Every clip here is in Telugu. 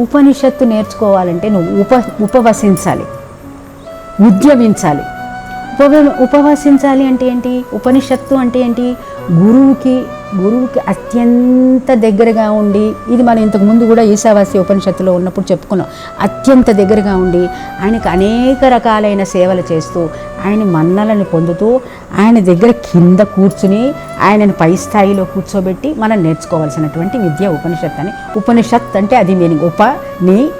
ఉపనిషత్తు నేర్చుకోవాలంటే నువ్వు ఉప ఉపవసించాలి. ఉద్యమించాలి. ఉపవ ఉపవసించాలి అంటే ఏంటి? ఉపనిషత్తు అంటే ఏంటి? గురువుకి గురువుకి అత్యంత దగ్గరగా ఉండి ఇది మనం ఇంతకు ముందు కూడా ఈశావాస్య ఉపనిషత్తులో ఉన్నప్పుడు చెప్పుకున్నాం. అత్యంత దగ్గరగా ఉండి ఆయనకు అనేక రకాలైన సేవలు చేస్తూ ఆయన మన్నలను పొందుతూ ఆయన దగ్గర కింద కూర్చుని ఆయనను పై స్థాయిలో కూర్చోబెట్టి మనం నేర్చుకోవాల్సినటువంటి విద్య ఉపనిషత్ అని. ఉపనిషత్ అంటే అది మీనింగ్ ఉప నీ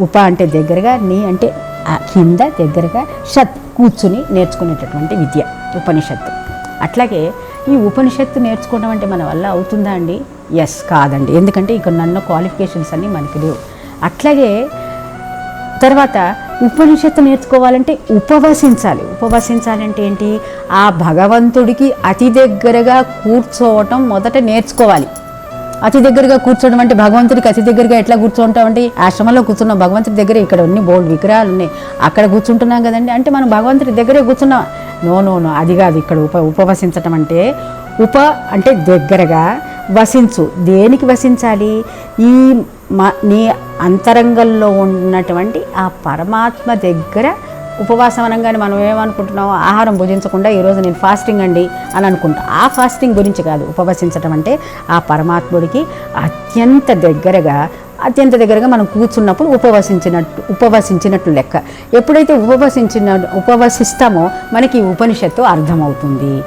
ఉప అంటే దగ్గరగా నీ అంటే కింద దగ్గరగా షత్ కూర్చుని నేర్చుకునేటటువంటి విద్య ఉపనిషత్తు. అట్లాగే ఈ ఉపనిషత్తు నేర్చుకోవడం అంటే మన వల్ల అవుతుందా అండి? ఎస్ కాదండి. ఎందుకంటే ఇక్కడ నన్న క్వాలిఫికేషన్స్ అన్నీ మనకి లేవు. అట్లాగే తర్వాత ఉపనిషత్తు నేర్చుకోవాలంటే ఉపవసించాలి. ఉపవసించాలంటే ఏంటి? ఆ భగవంతుడికి అతి దగ్గరగా కూర్చోవటం మొదట నేర్చుకోవాలి. అతి దగ్గరగా కూర్చోవడం అంటే భగవంతుడికి అతి దగ్గరగా ఎట్లా కూర్చుంటామండి? ఆశ్రమంలో కూర్చున్నాం. భగవంతుడి దగ్గర ఇక్కడ అన్ని బోల్డ్ విగ్రహాలు ఉన్నాయి. అక్కడ కూర్చుంటున్నాం కదండి. అంటే మనం భగవంతుడి దగ్గరే కూర్చున్నాం. నో నో నో అది కాదు. ఇక్కడ ఉప ఉపవసించటం అంటే ఉప అంటే దగ్గరగా వసించు. దేనికి వసించాలి? ఈ మ నీ అంతరంగంలో ఉన్నటువంటి ఆ పరమాత్మ దగ్గర ఉపవాసం అనగానే మనం ఏమనుకుంటున్నాం ఆహారం భుజించకుండా ఈరోజు నేను ఫాస్టింగ్ అండి అని అనుకుంటా. ఆ ఫాస్టింగ్ గురించి కాదు ఉపవసించటం అంటే ఆ పరమాత్ముడికి అత్యంత దగ్గరగా అత్యంత దగ్గరగా మనం కూర్చున్నప్పుడు ఉపవసించినట్టు ఉపవసించినట్లు లెక్క. ఎప్పుడైతే ఉపవసించిన ఉపవసిస్తామో మనకి ఉపనిషత్తు అర్థమవుతుంది.